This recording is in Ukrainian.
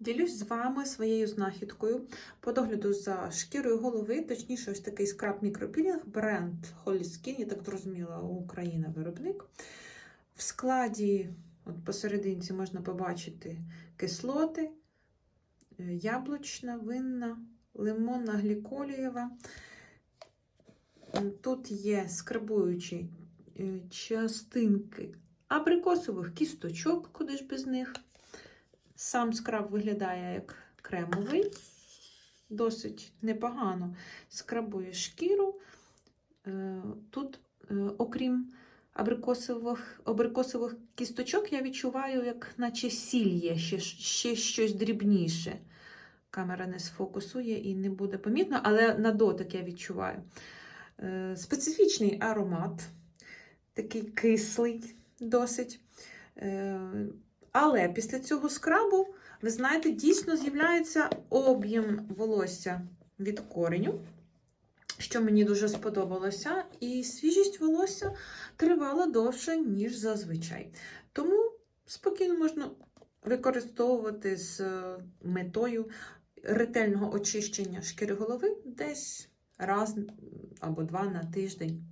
Ділюсь з вами своєю знахідкою по догляду за шкірою голови, точніше, ось такий скраб мікропілінг, бренд Holy Skin, я так зрозуміла, Україна виробник. В складі, от посерединці, можна побачити кислоти, е, яблучна, винна, лимонна, гліколієва. Тут є скрабуючі е, частинки абрикосових кісточок, куди ж без них. Сам скраб виглядає як кремовий, досить непогано скрабує шкіру. Е, Тут, е, окрім абрикосових, абрикосових кісточок, я відчуваю, як наче сіль є, ще, ще щось дрібніше. Камера не сфокусує і не буде помітно, але на дотик я відчуваю. Е, Специфічний аромат, такий кислий досить. Але після цього скрабу, ви знаєте, дійсно з'являється об'єм волосся від кореню, що мені дуже сподобалося, і свіжість волосся тривала довше, ніж зазвичай. Тому спокійно можна використовувати з е, метою ретельного очищення шкіри голови десь раз або два на тиждень.